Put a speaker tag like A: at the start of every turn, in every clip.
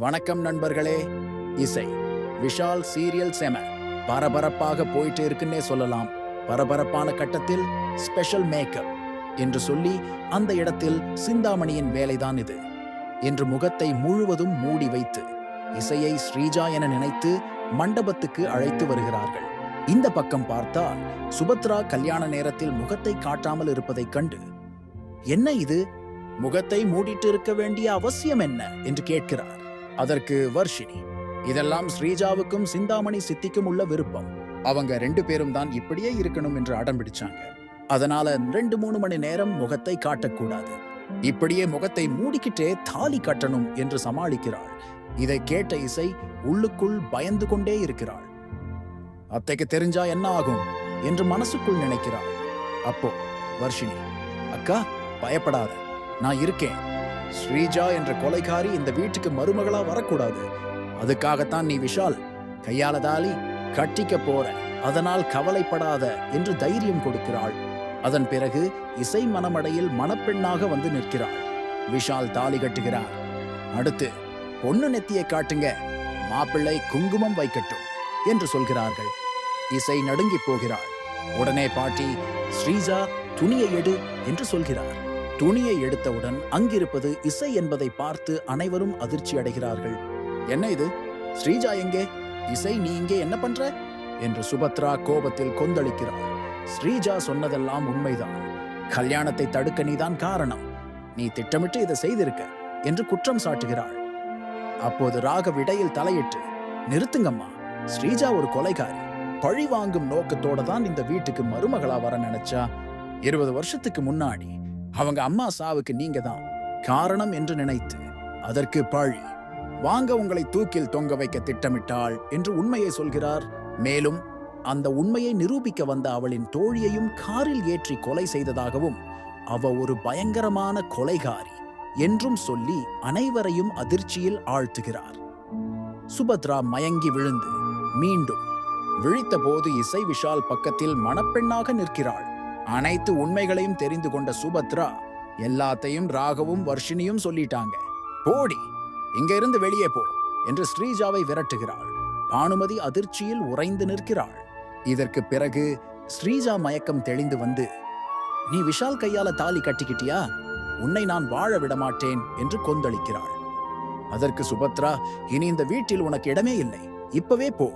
A: வணக்கம் நண்பர்களே. இசை. விஷால் சீரியல் செம. பரபரப்பாக போயிட்டு இருக்குன்னே சொல்லலாம். பரபரப்பான கட்டத்தில் ஸ்பெஷல் மேக்கப் என்று சொல்லி அந்த இடத்தில் சிந்தாமணியின் வேலைதான் இது. என்று முகத்தை முழுவதும் மூடி வைத்து இசையை ஸ்ரீஜா என நினைத்து மண்டபத்துக்கு அழைத்து வருகிறார்கள். இந்த பக்கம் பார்த்தால் சுபத்ரா கல்யாண நேரத்தில் முகத்தை காட்டாமல் இருப்பதைக் கண்டு என்ன இது? முகத்தை மூடிட்டு இருக்க வேண்டிய அவசியம் என்ன? என்று கேட்கிறார். அதற்கு வர்ஷினி இதெல்லாம் ஸ்ரீஜாவுக்கும் சிந்தாமணி சித்திக்கும் உள்ள விருப்பம். அவங்க ரெண்டு பேரும் தான் இப்படியே இருக்கணும் என்று அடம் பிடிச்சாங்க. அதனால ரெண்டு மூணு மணி நேரம் முகத்தை காட்டக்கூடாது. இப்படியே முகத்தை மூடிக்கிட்டே தாலி கட்டணும் என்று சமாளிக்கிறாள். இதை கேட்ட இசை உள்ளுக்குள் பயந்து கொண்டே இருக்கிறாள். அத்தைக்கு தெரிஞ்சா என்ன ஆகும்? என்று மனசுக்குள் நினைக்கிறாள். அப்போ வர்ஷினி அக்கா பயப்படாத. நான் இருக்கேன். ஸ்ரீஜா என்ற கொலைகாரி இந்த வீட்டுக்கு மருமகளா வரக்கூடாது. அதுக்காகத்தான் நீ விஷால் கையால தாலி கட்டிக்க போற. அதனால் கவலைப்படாத என்று தைரியம் கொடுக்கிறாள். அதன் பிறகு இசை மனமடையில் மணப்பெண்ணாக வந்து நிற்கிறாள். விஷால் தாலி கட்டுகிறார். அடுத்து பொண்ணு நெத்தியை காட்டுங்க. மாப்பிள்ளை குங்குமம் வைக்கட்டும் என்று சொல்கிறார்கள். இசை நடுங்கி போகிறாள். உடனே பாட்டி ஸ்ரீஜா துணியை எடு என்று சொல்கிறார். துணியை எடுத்தவுடன் அங்கிருப்பது இசை என்பதை பார்த்து அனைவரும் அதிர்ச்சி அடைகிறார்கள். என்ன இது? ஸ்ரீஜா எங்கே? இசை நீ இங்கே என்ன பண்ற? என்று சுபத்ரா கோபத்தில் கொந்தளிக்கிறாள். ஸ்ரீஜா சொன்னதெல்லாம் உண்மைதான். கல்யாணத்தை தடுக்க நீதான் காரணம். நீ திட்டமிட்டு இதை செய்திருக்க என்று குற்றம் சாட்டுகிறாள். அப்போது ராகவ் இடையில் தலையிட்டு நிறுத்துங்கம்மா. ஸ்ரீஜா ஒரு கொலைகாரி. பழி வாங்கும் நோக்கத்தோட தான் இந்த வீட்டுக்கு மருமகளா வர நினைச்சா? இருபது வருஷத்துக்கு முன்னாடி அவங்க அம்மா சாவுக்கு நீங்க தான் காரணம் என்று நினைத்து அதற்கு பழி. வாங்க உங்களை தூக்கில் தொங்க வைக்க திட்டமிட்டாள் என்று உண்மையை சொல்கிறார். மேலும் அந்த உண்மையை நிரூபிக்க வந்த அவளின் தோழியையும் காரில் ஏற்றி கொலை செய்ததாகவும் அவ ஒரு பயங்கரமான கொலைகாரி என்றும் சொல்லி அனைவரையும் அதிர்ச்சியில் ஆழ்த்துகிறார். சுபத்ரா மயங்கி விழுந்து மீண்டும் விழித்தபோது இசை விஷால் பக்கத்தில் மணப்பெண்ணாக நிற்கிறாள். அனைத்து உண்மைகளையும் தெரிந்து கொண்ட சுபத்ரா எல்லாத்தையும் ராகவும் வர்ஷினியும் சொல்லிட்டாங்க. போடி இங்க இருந்து வெளியே போ என்று ஸ்ரீஜாவை விரட்டுகிறாள். பானுமதி அதிர்ச்சியில் உறைந்து நிற்கிறாள். இதற்கு பிறகு ஸ்ரீஜா மயக்கம் தெளிந்து வந்து நீ விஷால் கையால தாலி கட்டிக்கிட்டியா? உன்னை நான் வாழ விடமாட்டேன் என்று கொந்தளிக்கிறாள். அதற்கு சுபத்ரா இனி இந்த வீட்டில் உனக்கு இடமே இல்லை. இப்பவே போ.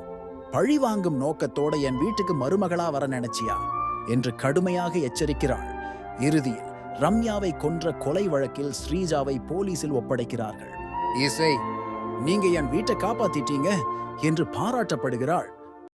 A: பழி வாங்கும் நோக்கத்தோட என் வீட்டுக்கு மருமகளா வர நினைச்சியா? என்று கடுமையாக எச்சரிக்கிறாள். இறுதியில் ரம்யாவை கொன்ற கொலை வழக்கில் ஸ்ரீஜாவை போலீசில் ஒப்படைக்கிறார்கள். இசை நீங்க என் வீட்டை காப்பாத்திட்டீங்க என்று பாராட்டப்படுகிறாள்.